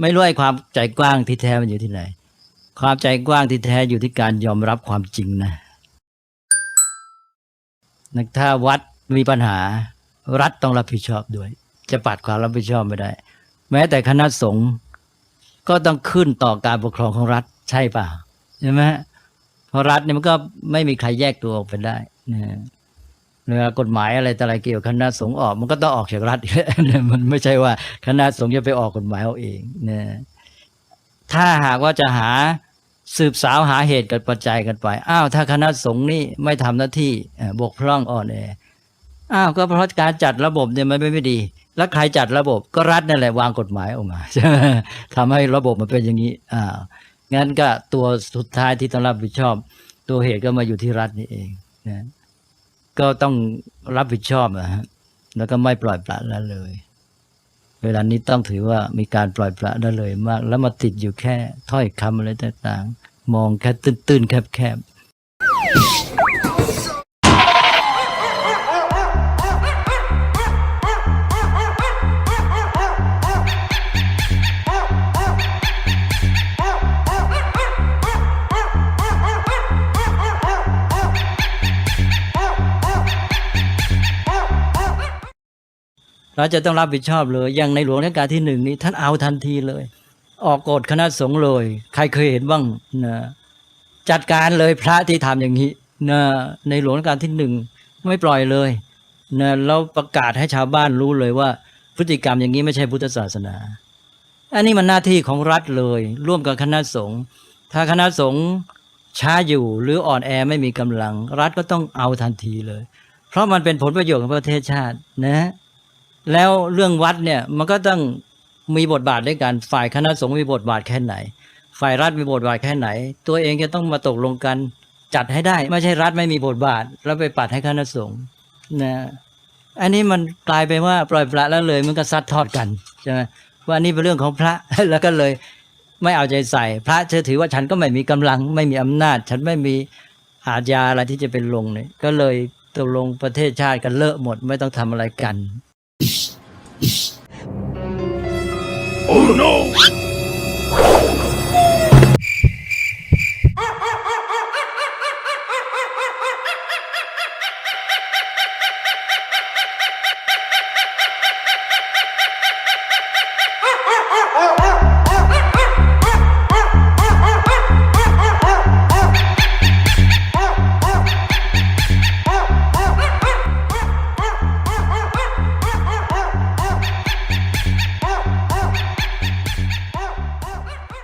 ไม่รู้ไอ้ความใจกว้างที่แท้มันอยู่ที่ไหน ความใจกว้างที่แท้อยู่ที่การยอมรับความจริงนะนะถ้าวัดมีปัญหา รัฐต้องรับผิดชอบด้วย จะปัดความรับผิดชอบไม่ได้ แม้แต่คณะสงฆ์ก็ต้องขึ้นต่อการปกครองของรัฐใช่ป่ะใช่ไหมเพราะรัฐเนี่ยมันก็ไม่มีใครแยกตัวออกไปได้นะ เวลากฎหมายอะไรแต่อะไรเกี่ยวคณะสงฆ์ออกมันก็ต้องออกจากรัฐมันไม่ใช่ว่าคณะสงฆ์จะไปออกกฎหมายเอาเองนะถ้าหากว่าจะหาสืบสาวหาเหตุกับปัจจัยกันไปอ้าวถ้าคณะสงฆ์นี่ไม่ทำหน้าที่บกพร่องอ่อนแออ้าวก็เพราะการจัดระบบเนี่ยมันไม่ไม่ดี แล้วใครจัดระบบก็รัฐนั่นแหละวางกฎหมายออกมาใช่ไหมทำให้ระบบมันเป็นอย่างนี้อ้าวงั้นก็ตัวสุดท้ายที่ต้องรับผิดชอบ ตัวเหตุก็มาอยู่ที่รัฐนี่เองนะ ก็ต้องรับผิดชอบนะฮะแล้วก็ไม่ปล่อยปละละเลย เวลานี้ต้องถือว่ามีการปล่อยปละละเลยมาก แล้วมาติดอยู่แค่ถ้อยคำอะไรต่างๆ มองแค่ตื้นๆแคบๆ เราจะต้องรับผิดชอบเลย อย่างในหลวงรัชกาลที่หนึ่งนี้ท่านเอาทันทีเลย ออกกฎคณะสงฆ์เลย ใครเคยเห็นบ้างนะจัดการเลยพระที่ทำอย่างนี้นะในหลวงรัชกาลที่หนึ่งไม่ปล่อยเลยนะเราประกาศให้ชาวบ้านรู้เลยว่า พฤติกรรมอย่างนี้ไม่ใช่พุทธศาสนา อันนี้มันหน้าที่ของรัฐเลย ร่วมกับคณะสงฆ์ถ้าคณะสงฆ์ช้าอยู่หรืออ่อนแอไม่มีกำลัง รัฐก็ต้องเอาทันทีเลย เพราะมันเป็นผลประโยชน์ของประเทศชาตินะ แล้วเรื่องวัดเนี่ยมันก็ต้องมีบทบาทด้วยกันฝ่ายคณะสงฆ์มีบทบาทแค่ไหน ฝ่ายรัฐมีบทบาทแค่ไหน ตัวเองจะต้องมาตกลงกันจัดให้ได้ ไม่ใช่รัฐไม่มีบทบาท แล้วไปปัดให้คณะสงฆ์นะอันนี้มันกลายเป็นว่าปล่อยปละแล้วเลยมันก็ซัดทอดกันใช่ไหมว่านี่เป็นเรื่องของพระแล้วก็เลยไม่เอาใจใส่ พระเธอถือว่าฉันก็ไม่มีกำลัง ไม่มีอำนาจ ฉันไม่มีอาญาอะไรที่จะเป็นลงเนี่ยก็เลยตกลงประเทศชาติกันเลอะหมด ไม่ต้องทำอะไรกัน Oh no! oh, oh.